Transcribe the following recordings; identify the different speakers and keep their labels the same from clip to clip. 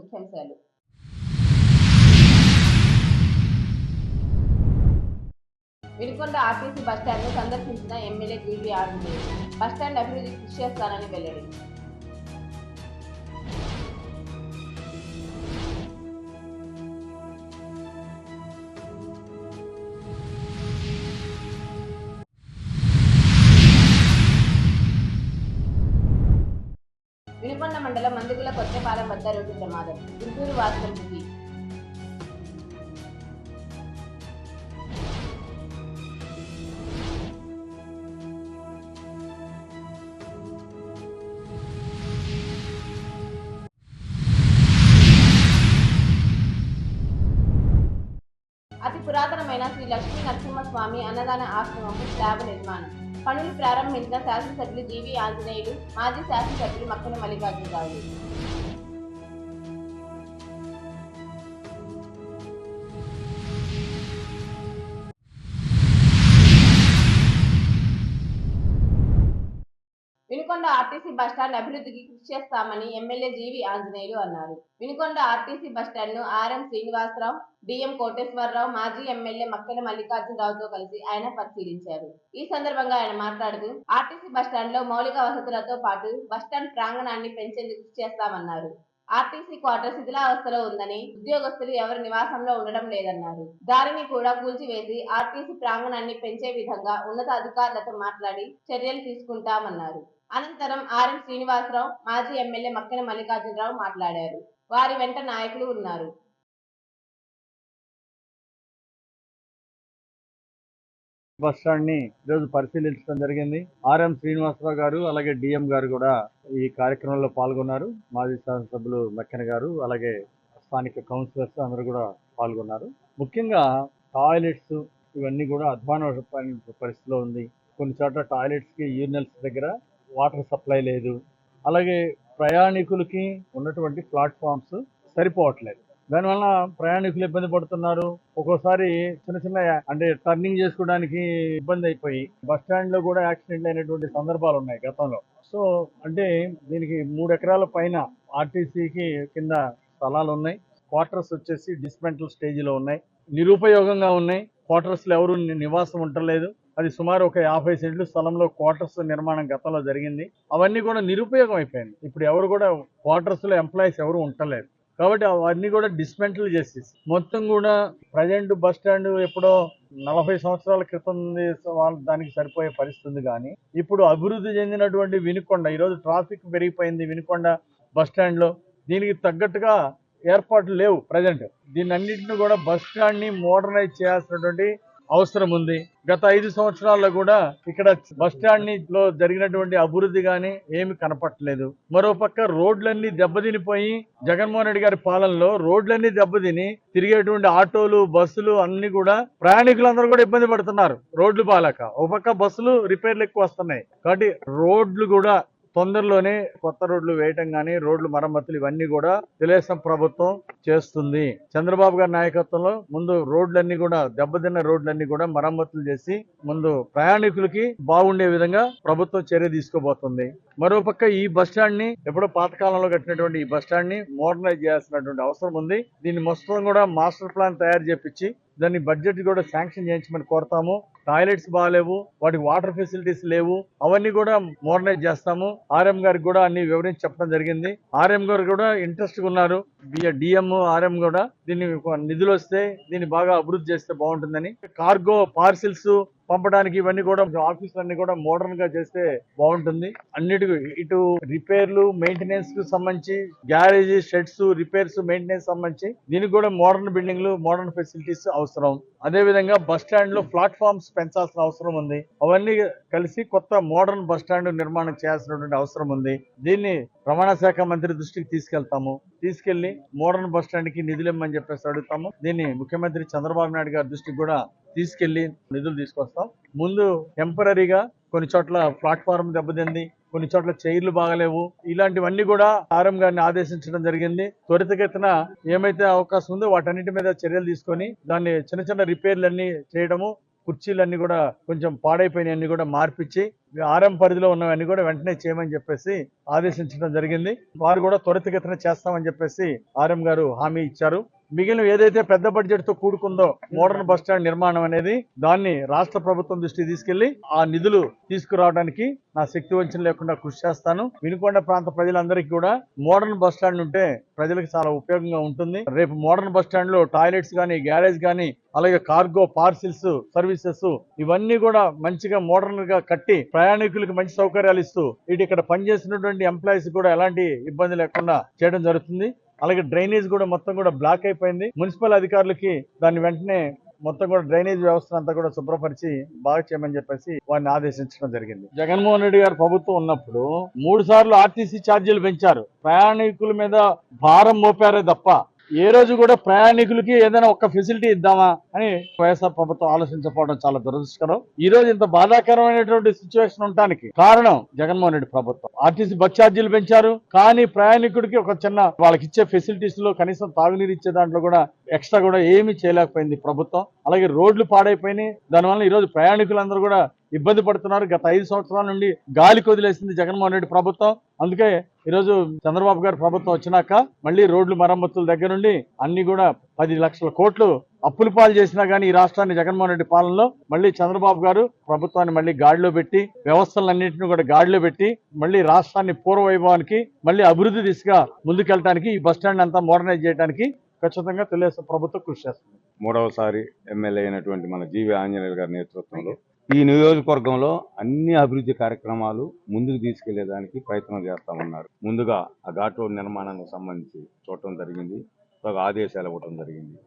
Speaker 1: ముఖ్యాంశాలు. విడికొండ ఆర్టీసీ బస్టాండ్ను సందర్శించిన MLA GV Anjaneyulu bus stand అభివృద్ధి కృషి చేస్తానని వెల్లడి కొత్తపాలెం వద్ద రోడ్డు ప్రమాదం. గుంటూరు వాసుల మృతి అతి పురాతనమైన శ్రీ లక్ష్మీ నరసింహస్వామి అన్నదాన ఆశ్రమము స్లాబ్ నిర్మాణం. పనులు ప్రారంభించిన శాసనసభ్యులు జీవి ఆంజనేయులు మాజీ శాసనసభ్యులు మక్కన మల్లికార్జునరావు ఆర్టీసీ బస్టాండ్ అభివృద్ధికి కృషి చేస్తామని ఎమ్మెల్యే జీవి ఆంజనేయులు అన్నారు. వినుకొండ ఆర్టీసీ బస్టాండ్ను ఆర్ఎం శ్రీనివాసరావు డిఎం కోటేశ్వరరావు మాజీ ఎమ్మెల్యే మక్కెల మల్లికార్జునరావుతో కలిసి ఆయన పరిశీలించారు. ఈ సందర్భంగా ఆయన మాట్లాడుతూ ఆర్టీసీ బస్టాండ్లో మౌలిక వసతులతో పాటు బస్టాండ్ ప్రాంగణాన్ని పెంచేందుకు కృషి చేస్తామన్నారు. ఆర్టీసీ క్వార్టర్ శిథిలావస్థలో ఉందని ఉద్యోగస్తులు ఎవరి నివాసంలో ఉండడం లేదన్నారు. దారిని కూడా కూల్చివేసి ఆర్టీసీ ప్రాంగణాన్ని పెంచే విధంగా ఉన్నత అధికారులతో మాట్లాడి చర్యలు తీసుకుంటామన్నారు. అనంతరం ఆర్ఎం శ్రీనివాసరావు మాజీ ఎమ్మెల్యే మక్కెన మల్లికార్జునరావు మాట్లాడారు. వారి వెంట నాయకులు ఉన్నారు.
Speaker 2: బస్ స్టాండ్ని ఈరోజు పరిశీలించడం జరిగింది. ఆర్ఎం శ్రీనివాసరావు గారు అలాగే డిఎం గారు కూడా ఈ కార్యక్రమంలో పాల్గొన్నారు. మాజీ శాసనసభ్యులు మెక్కన గారు అలాగే స్థానిక కౌన్సిలర్స్ అందరూ కూడా పాల్గొన్నారు. ముఖ్యంగా టాయిలెట్స్ ఇవన్నీ కూడా అధ్వాన పరిస్థితిలో ఉంది. కొన్ని చోట్ల టాయిలెట్స్కి యూరినల్స్ దగ్గర వాటర్ సప్లై లేదు. అలాగే ప్రయాణికులకి ఉన్నటువంటి ప్లాట్ఫామ్స్ సరిపోవట్లేదు. దానివల్ల ప్రయాణికులు ఇబ్బంది పడుతున్నారు. ఒక్కోసారి చిన్న చిన్న అంటే టర్నింగ్ చేసుకోవడానికి ఇబ్బంది అయిపోయి బస్ స్టాండ్లో కూడా యాక్సిడెంట్ అయినటువంటి సందర్భాలు ఉన్నాయి గతంలో. సో అంటే దీనికి మూడు ఎకరాల పైన ఆర్టీసీకి కింద స్థలాలు ఉన్నాయి. క్వార్టర్స్ వచ్చేసి డిస్మెంటల్ స్టేజ్లో ఉన్నాయి. నిరుపయోగంగా ఉన్నాయి. క్వార్టర్స్లో ఎవరు నివాసం ఉండలేదు. అది సుమారు ఒక యాభై సెంట్లు స్థలంలో క్వార్టర్స్ నిర్మాణం గతంలో జరిగింది. అవన్నీ కూడా నిరుపయోగం అయిపోయింది. ఇప్పుడు ఎవరు కూడా క్వార్టర్స్లో ఎంప్లాయీస్ ఎవరు ఉండలేదు కాబట్టి అవన్నీ కూడా డిస్మెంటల్ చేసేసి మొత్తం కూడా ప్రజెంట్ బస్ స్టాండ్ ఎప్పుడో నలభై సంవత్సరాల క్రితం వాళ్ళు దానికి సరిపోయే పరిస్థితి కానీ ఇప్పుడు అభివృద్ధి చెందినటువంటి వినుకొండ ఈరోజు ట్రాఫిక్ పెరిగిపోయింది వినుకొండ బస్ స్టాండ్లో దీనికి తగ్గట్టుగా ఏర్పాట్లు లేవు ప్రజెంట్. దీన్ని అన్నింటిని కూడా బస్ స్టాండ్ని మోడర్నైజ్ చేయాల్సినటువంటి అవసరం ఉంది. గత ఐదు సంవత్సరాల్లో కూడా ఇక్కడ బస్ స్టాండ్లో జరిగినటువంటి అభివృద్ధి గాని ఏమి కనపట్టలేదు మరోపక్క రోడ్లన్నీ దెబ్బతినిపోయి జగన్మోహన్ రెడ్డి గారి పాలనలో రోడ్లన్నీ దెబ్బతిని తిరిగేటువంటి ఆటోలు బస్సులు అన్ని కూడా ప్రయాణికులందరూ కూడా ఇబ్బంది పడుతున్నారు. రోడ్లు బాగాలేక ఒక పక్క బస్సులు రిపేర్లు ఎక్కువ వస్తున్నాయి. కాబట్టి రోడ్లు కూడా తొందరలోనే కొత్త రోడ్లు వేయటం కానీ రోడ్లు మరమ్మతులు ఇవన్నీ కూడా తెలుగుదేశం ప్రభుత్వం చేస్తుంది. చంద్రబాబు గారి నాయకత్వంలో ముందు రోడ్లన్నీ కూడా దెబ్బతిన్న రోడ్లన్నీ కూడా మరమ్మతులు చేసి ముందు ప్రయాణికులకి బాగుండే విధంగా ప్రభుత్వం చర్య తీసుకోబోతుంది. మరోపక్క ఈ బస్ని ఎప్పుడో పాతకాలంలో కట్టినటువంటి ఈ బస్ని మోడర్నైజ్ చేయాల్సినటువంటి అవసరం ఉంది. దీన్ని మొత్తం కూడా మాస్టర్ ప్లాన్ తయారు చేపించి దాన్ని బడ్జెట్ కూడా శాంక్షన్ చేయించమని కోరుతాము. టాయిలెట్స్ బాగాలేవు వాటికి వాటర్ ఫెసిలిటీస్ లేవు. అవన్నీ కూడా మోడర్నైజ్ చేస్తాము. ఆర్ఎం గారికి కూడా అన్ని వివరించి చెప్పడం జరిగింది. ఆర్ఎం గారు కూడా ఇంట్రెస్ట్ ఉన్నారు. డిఎం ఆర్ఎం కూడా దీన్ని నిధులు వస్తే దీన్ని బాగా అభివృద్ధి చేస్తే బాగుంటుందని. కార్గో పార్సిల్స్ పంపడానికి ఇవన్నీ కూడా ఆఫీసులన్నీ కూడా మోడర్న్గా చేస్తే బాగుంటుంది. అన్నిటికీ ఇటు రిపేర్లు మెయింటెనెన్స్కు సంబంధించి గ్యారేజ్ షెడ్స్ రిపేర్స్ మెయింటెనెన్స్ సంబంధించి దీనికి కూడా మోడర్న్ బిల్డింగ్లు మోడర్న్ ఫెసిలిటీస్ అవసరం. అదే విధంగా బస్ స్టాండ్లో ప్లాట్ఫామ్స్ పెంచాల్సిన అవసరం ఉంది. అవన్నీ కలిసి కొత్త మోడర్న్ బస్ స్టాండ్ నిర్మాణం చేయాల్సినటువంటి అవసరం ఉంది. దీన్ని రవాణా శాఖ మంత్రి దృష్టికి తీసుకెళ్తాము. తీసుకెళ్ళి మోడర్న్ బస్ స్టాండ్కి నిధులు ఇమ్మని చెప్పేసి అడుగుతాము. దీన్ని ముఖ్యమంత్రి చంద్రబాబు నాయుడు గారి దృష్టికి కూడా తీసుకెళ్ళి నిధులు తీసుకొస్తాం. ముందు టెంపరీగా కొన్ని చోట్ల ప్లాట్ఫారం దెబ్బతింది కొన్ని చోట్ల చైర్లు బాగలేవు. ఇలాంటివన్నీ కూడా ఆర్ఎం గారిని ఆదేశించడం జరిగింది. త్వరితగతిన ఏమైతే అవకాశం ఉందో వాటన్నిటి మీద చర్యలు తీసుకొని దాన్ని చిన్న చిన్న రిపేర్లన్నీ చేయడము కుర్చీలన్నీ కూడా కొంచెం పాడైపోయినవన్నీ కూడా మార్పిచ్చి ఆర్ఎం పరిధిలో ఉన్నవన్నీ కూడా వెంటనే చేయమని చెప్పేసి ఆదేశించడం జరిగింది. వారు కూడా త్వరితగతిన చేస్తామని చెప్పేసి ఆర్ఎం గారు హామీ ఇచ్చారు. మిగిలిన ఏదైతే పెద్ద బడ్జెట్తో కూడుకుందో మోడర్న్ బస్ స్టాండ్ నిర్మాణం అనేది దాన్ని రాష్ట్ర ప్రభుత్వం దృష్టికి తీసుకెళ్ళి ఆ నిధులు తీసుకురావడానికి నా శక్తి వంచన లేకుండా కృషి చేస్తాను. వినుకొండ ప్రాంత ప్రజలందరికీ కూడా మోడర్న్ బస్ స్టాండ్ ఉంటే ప్రజలకు చాలా ఉపయోగంగా ఉంటుంది. రేపు మోడర్న్ బస్ స్టాండ్లో టాయిలెట్స్ కానీ గ్యారేజ్ కానీ అలాగే కార్గో పార్సిల్స్ సర్వీసెస్ ఇవన్నీ కూడా మంచిగా మోడర్న్గా కట్టి ప్రయాణికులకు మంచి సౌకర్యాలు ఇస్తూ ఇటు ఇక్కడ పనిచేసినటువంటి ఎంప్లాయీస్ కూడా ఎలాంటి ఇబ్బంది లేకుండా చేయడం జరుగుతుంది. అలాగే డ్రైనేజ్ కూడా మొత్తం కూడా బ్లాక్ అయిపోయింది. మున్సిపల్ అధికారులకి దాన్ని వెంటనే మొత్తం కూడా డ్రైనేజ్ వ్యవస్థ అంతా కూడా శుభ్రపరిచి బాగా చేయమని చెప్పేసి వారిని ఆదేశించడం జరిగింది. జగన్మోహన్ రెడ్డి గారు ప్రభుత్వం ఉన్నప్పుడు మూడు సార్లు ఆర్టీసీ ఛార్జీలు పెంచారు. ప్రయాణికుల మీద భారం మోపారే తప్ప ఏ రోజు కూడా ప్రయాణికులకి ఏదైనా ఒక ఫెసిలిటీ ఇద్దామా అని వైఎస్ఆర్ ప్రభుత్వం ఆలోచించకపోవడం చాలా దురదృష్టకరం. ఈ రోజు ఇంత బాధాకరమైనటువంటి సిచ్యువేషన్ ఉండటానికి కారణం జగన్మోహన్ రెడ్డి ప్రభుత్వం. ఆర్టీసీ బస్ ఛార్జీలు పెంచారు. కానీ ప్రయాణికుడికి ఒక చిన్న వాళ్ళకి ఇచ్చే ఫెసిలిటీస్లో కనీసం తాగునీరు ఇచ్చే దాంట్లో కూడా ఎక్స్ట్రా కూడా ఏమీ చేయలేకపోయింది ప్రభుత్వం. అలాగే రోడ్లు పాడైపోయినాయి. దానివల్ల ఈ రోజు ప్రయాణికులందరూ కూడా ఇబ్బంది పడుతున్నారు. గత ఐదు సంవత్సరాల నుండి గాలి కొదిలేసింది జగన్మోహన్ రెడ్డి ప్రభుత్వం. అందుకే ఈరోజు చంద్రబాబు గారి ప్రభుత్వం వచ్చినాక మళ్ళీ రోడ్లు మరమ్మతుల దగ్గర నుండి అన్ని కూడా పది లక్షల కోట్లు అప్పులు పాలు చేసినా కానీ ఈ రాష్ట్రాన్ని జగన్మోహన్ రెడ్డి పాలనలో మళ్ళీ చంద్రబాబు గారు ప్రభుత్వాన్ని మళ్ళీ గాడిలో పెట్టి వ్యవస్థలన్నింటినీ కూడా గాడిలో పెట్టి మళ్ళీ రాష్ట్రాన్ని పూర్వ వైభవానికి మళ్ళీ అభివృద్ధి దిశగా ముందుకెళ్ళడానికి ఈ బస్ స్టాండ్ అంతా మోడర్నైజ్ చేయడానికి ఖచ్చితంగా తెలుగుదేశం ప్రభుత్వం కృషి చేస్తుంది.
Speaker 3: మూడవసారి ఎమ్మెల్యే అయినటువంటి మన జీవి ఆంజనేయులు గారి నేతృత్వంలో ఈ నియోజకవర్గంలో అన్ని అభివృద్ధి కార్యక్రమాలు ముందుకు తీసుకెళ్ళేదానికి ప్రయత్నం చేస్తామన్నారు. ముందుగా ఆ ఘాట్ రోడ్ నిర్మాణానికి సంబంధించి చూడటం జరిగింది. ఒక ఆదేశాలు ఇవ్వటం జరిగింది.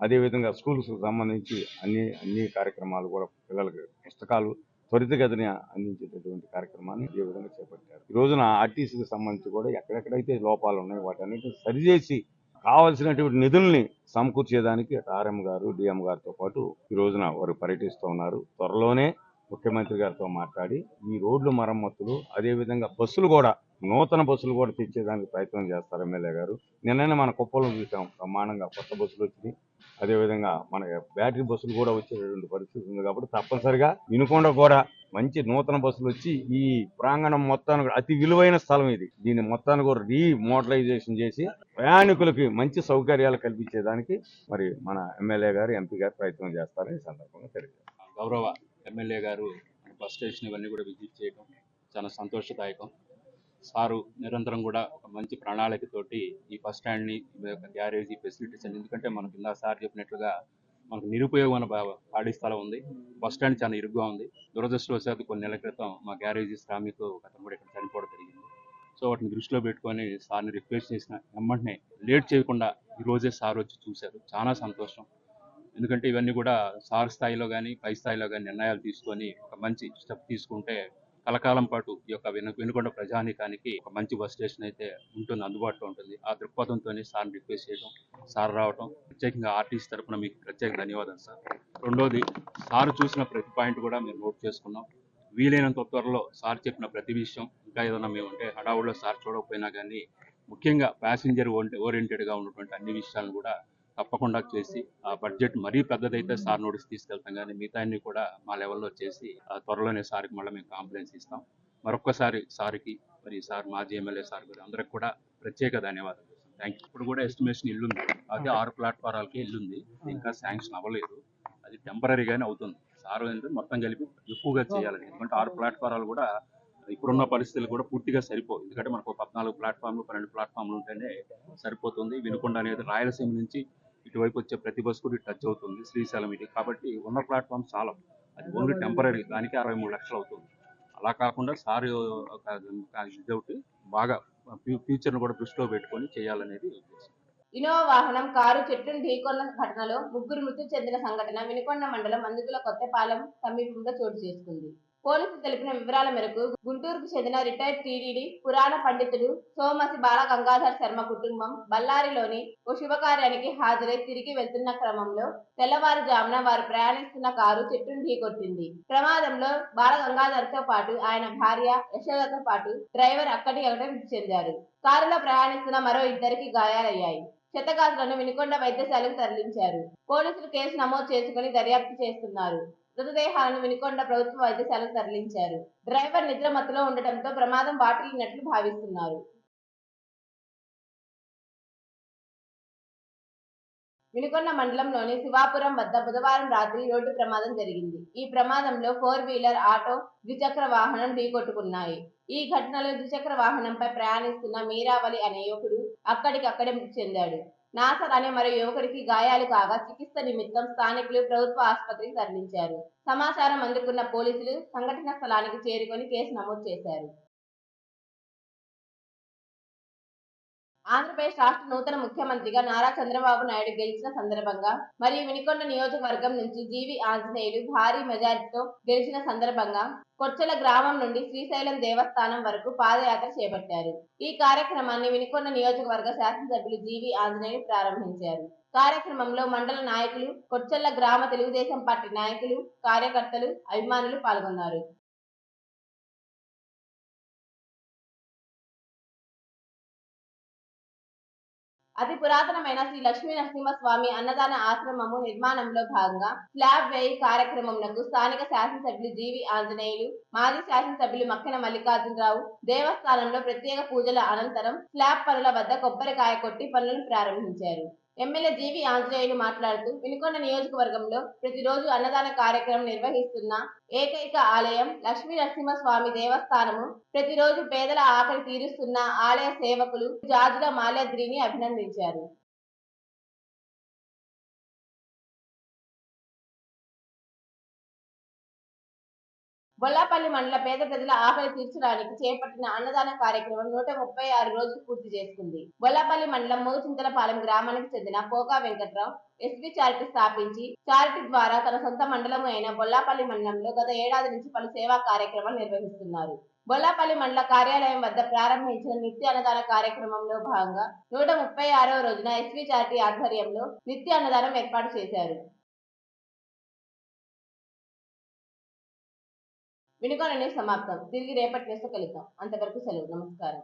Speaker 3: అదేవిధంగా స్కూల్స్ సంబంధించి అన్ని అన్ని కార్యక్రమాలు కూడా పిల్లలకి పుస్తకాలు త్వరితగతిని అందించేటటువంటి కార్యక్రమాన్ని ఈ విధంగా చేపట్టారు. ఈ రోజున ఆర్టీసీకి సంబంధించి కూడా ఎక్కడెక్కడైతే లోపాలు ఉన్నాయో వాటన్నిటిని సరిచేసి కావలసినటువంటి నిధుల్ని సమకూర్చేదానికి ఆర్ఎం గారు డిఎం గారితో పాటు ఈ రోజున వారు పర్యటిస్తూ ఉన్నారు. త్వరలోనే ముఖ్యమంత్రి గారితో మాట్లాడి ఈ రోడ్లు మరమ్మతులు అదేవిధంగా బస్సులు కూడా నూతన బస్సులు కూడా తెచ్చేదానికి ప్రయత్నం చేస్తారు ఎమ్మెల్యే గారు. నిన్ననే మన కుప్పలో చూసాం బ్రహ్మాండంగా కొత్త బస్సులు వచ్చినాయి. అదేవిధంగా మన బ్యాటరీ బస్సులు కూడా వచ్చేటటువంటి పరిస్థితి ఉంది కాబట్టి తప్పనిసరిగా ఇనుకొండ కూడా మంచి నూతన బస్సులు వచ్చి ఈ ప్రాంగణం మొత్తానికి అతి విలువైన స్థలం ఇది. దీన్ని మొత్తాన్ని కూడా రీమోడలైజేషన్ చేసి ప్రయాణికులకి మంచి సౌకర్యాలు కల్పించేదానికి మరి మన ఎమ్మెల్యే గారు ఎంపీ గారు ప్రయత్నం చేస్తారని ఈ సందర్భంగా తెలియజేస్తారు
Speaker 4: గౌరవ ఎమ్మెల్యే గారు బస్ స్టేషన్ ఇవన్నీ కూడా విజిట్ చేయడం చాలా సంతోషదాయకం. సారు నిరంతరం కూడా ఒక మంచి ప్రణాళికతోటి ఈ బస్ స్టాండ్ని ఈ యొక్క గ్యారేజీ ఫెసిలిటీస్ అని ఎందుకంటే మనకి ఇందా సార్ చెప్పినట్లుగా మనకు నిరుపయోగమైన ఖాళీ స్థలం ఉంది. బస్ స్టాండ్ చాలా ఇరుగ్గా ఉంది. దురదృష్టవశాత్తు కొన్ని నెలల క్రితం మా గ్యారేజీ శ్రామికు అతను కూడా ఇక్కడ చనిపోవడం జరిగింది. సో వాటిని దృష్టిలో పెట్టుకొని సార్ని రిక్వెస్ట్ చేసిన వెంటనే లేట్ చేయకుండా ఈ రోజే సార్ వచ్చి చూశారు. చాలా సంతోషం. ఎందుకంటే ఇవన్నీ కూడా సార్ స్థాయిలో కానీ పై స్థాయిలో కానీ నిర్ణయాలు తీసుకొని ఒక మంచి స్టెప్ తీసుకుంటే కలకాలం పాటు ఈ యొక్క వెను వెనుకొండ ప్రజానికానికి ఒక మంచి బస్ స్టేషన్ అయితే ఉంటుంది అందుబాటులో ఉంటుంది. ఆ దృక్పథంతోనే సార్ని రిక్వెస్ట్ చేయడం సార్ రావటం. ప్రత్యేకంగా ఆర్టీసీ తరపున మీకు ప్రత్యేక ధన్యవాదాలు సార్. రెండోది సార్ చూసిన ప్రతి పాయింట్ కూడా మేము నోట్ చేసుకున్నాం. వీలైనంత త్వరలో సార్ చెప్పిన ప్రతి విషయం ఇంకా ఏదైనా మేము అంటే హడావుడిలో సార్ చూడకపోయినా కానీ ముఖ్యంగా ప్యాసింజర్ ఓరియంటెడ్గా ఉన్నటువంటి అన్ని విషయాలను కూడా తప్పకుండా చేసి ఆ బడ్జెట్ మరీ పెద్దదైతే సార్ నోటీస్ తీసుకెళ్తాం కానీ మిగతా అన్ని కూడా మా లెవెల్లో చేసి ఆ త్వరలోనే సార్కి మళ్ళీ మేము కాంప్లైంట్స్ ఇస్తాం. మరొక్కసారి సార్కి మరి సార్ మాజీ ఎమ్మెల్యే సార్ గారు అందరికి కూడా ప్రత్యేక ధన్యవాదాలు. థ్యాంక్ యూ ఇప్పుడు కూడా ఎస్టిమేషన్ ఇల్లుంది. అదే ఆరు ప్లాట్ఫారాలకి ఇల్లుంది. ఇంకా శాంక్షన్ అవ్వలేదు. అది టెంపరీగానే అవుతుంది. సార్ ఏంటంటే మొత్తం కలిపి ఎక్కువగా చేయాలని. ఎందుకంటే ఆరు ప్లాట్ఫారాలు కూడా ఇప్పుడున్న పరిస్థితులు కూడా పూర్తిగా సరిపోవు. ఎందుకంటే మనకు పద్నాలుగు ప్లాట్ఫామ్లు పన్నెండు ప్లాట్ఫామ్లు ఉంటేనే సరిపోతుంది. వినుకొండ అనేది రాయలసీమ నుంచి ఇటువైపు వచ్చే ప్రతి బస్ కూడా టచ్ అవుతుంది. శ్రీశైలం ఇది కాబట్టి ఉన్న ప్లాట్ఫామ్ చాలా. అది ఓన్లీ టెంపరీ దానికి అరవై మూడు లక్షలు అవుతుంది. అలా కాకుండా సార్ ఒక ఇదొకటి బాగా ఫ్యూచర్ను కూడా దృష్టిలో పెట్టుకొని చేయాలనేది ఉద్దేశం.
Speaker 1: ఇనోవా వాహనం కారు చెట్టును ఢీకొన్న ఘటనలో ముగ్గురు మృతి చెందిన సంఘటన వినుకొండ మండలం అందుకుల కొత్తపాలెం సమీపంలో చోటు చేసుకుంది. పోలీసులు తెలిపిన వివరాల మేరకు గుంటూరుకు చెందిన రిటైర్డ్ టీడీడీ పురాణ పండితుడు సోమసి బాల గంగాధర్ శర్మ కుటుంబం బళ్ళారిలోని ఓ శుభకార్యానికి హాజరై తిరిగి వెళ్తున్న క్రమంలో తెల్లవారుజామున వారు ప్రయాణిస్తున్న కారు చెట్టును ఢీకొట్టింది. ప్రమాదంలో బాల గంగాధర్తో పాటు ఆయన భార్య యశోదతో పాటు డ్రైవర్ అక్కడి అక్కడ మృతి చెందారు. కారులో ప్రయాణిస్తున్న మరో ఇద్దరికి గాయాలయ్యాయి. క్షతగాత్రులను వినుకొండ వైద్యశాలకు తరలించారు. పోలీసులు కేసు నమోదు చేసుకుని దర్యాప్తు చేస్తున్నారు. మృతదేహాలను వినుకొండ ప్రభుత్వ వైద్యశాలకు తరలించారు. డ్రైవర్ నిద్రమత్తులో ఉండటంతో ప్రమాదం వాటిల్లినట్లు భావిస్తున్నారు. వినుకొండ మండలంలోని శివాపురం వద్ద బుధవారం రాత్రి రోడ్డు ప్రమాదం జరిగింది. ఈ ప్రమాదంలో ఫోర్ వీలర్ ఆటో ద్విచక్ర వాహనం ఢీకొట్టుకున్నాయి. ఈ ఘటనలో ద్విచక్ర వాహనంపై ప్రయాణిస్తున్న మీరావలి అనే యువకుడు అక్కడికక్కడే మృతి చెందాడు. నాసర్ అనే మరో యువకుడికి గాయాలు కాగా చికిత్స నిమిత్తం స్థానికులు ప్రభుత్వ ఆసుపత్రికి తరలించారు. సమాచారం అందుకున్న పోలీసులు సంఘటన స్థలానికి చేరుకొని కేసు నమోదు చేశారు. ఆంధ్రప్రదేశ్ రాష్ట్ర నూతన ముఖ్యమంత్రిగా నారా చంద్రబాబు నాయుడు గెలిచిన సందర్భంగా మరియు వినికొండ నియోజకవర్గం నుంచి జీవి ఆంజనేయులు భారీ మెజారిటీతో గెలిచిన సందర్భంగా కొచ్చల గ్రామం నుండి శ్రీశైలం దేవస్థానం వరకు పాదయాత్ర చేపట్టారు. ఈ కార్యక్రమాన్ని వినికొండ నియోజకవర్గ శాసనసభ్యులు జీవి ఆంజనేయులు ప్రారంభించారు. కార్యక్రమంలో మండల నాయకులు కొచ్చల్ల గ్రామ తెలుగుదేశం పార్టీ నాయకులు కార్యకర్తలు అభిమానులు పాల్గొన్నారు. అతి పురాతనమైన శ్రీ లక్ష్మీ నరసింహస్వామి అన్నదాన ఆశ్రమము నిర్మాణంలో భాగంగా స్లాబ్ వేయి కార్యక్రమంకు స్థానిక శాసనసభ్యులు జీవి ఆంజనేయులు మాజీ శాసనసభ్యులు మక్కెన మల్లికార్జునరావు దేవస్థానంలో ప్రత్యేక పూజల అనంతరం స్లాబ్ పనుల వద్ద కొబ్బరికాయ కొట్టి పనులను ప్రారంభించారు. ఎమ్మెల్యే జీవి ఆంజనేయులు మాట్లాడుతూ వినుకొండ నియోజకవర్గంలో ప్రతిరోజు అన్నదాన కార్యక్రమం నిర్వహిస్తున్న ఏకైక ఆలయం లక్ష్మీ నరసింహస్వామి దేవస్థానము. ప్రతిరోజు పేదల ఆకలి తీరుస్తున్న ఆలయ సేవకులు జాజుల మాల్యాద్రిని అభినందించారు. బొల్లాపల్లి మండల పేద ప్రజల ఆకలి తీర్చడానికి చేపట్టిన అన్నదాన కార్యక్రమం నూట ముప్పై ఆరు రోజులు పూర్తి చేసుకుంది. బొల్లాపల్లి మండలం మూగుచింతలపాలెం గ్రామానికి చెందిన పోకా వెంకట్రావు ఎస్బి చారిటీ స్థాపించి చారిటీ ద్వారా తన సొంత మండలం అయిన బొల్లాపల్లి మండలంలో గత ఏడాది నుంచి పలు సేవా కార్యక్రమాలు నిర్వహిస్తున్నారు. బొల్లాపల్లి మండల కార్యాలయం వద్ద ప్రారంభించిన నిత్య అన్నదాన కార్యక్రమంలో భాగంగా నూట ముప్పై ఆరవ రోజున ఎస్వి చారిటీ ఆధ్వర్యంలో నిత్య అన్నదానం ఏర్పాటు చేశారు. వినుకోననే సమాప్తం. తిరిగి రేపటి నేస్తూ కలుద్దాం. అంతవరకు సెలవు. నమస్కారం.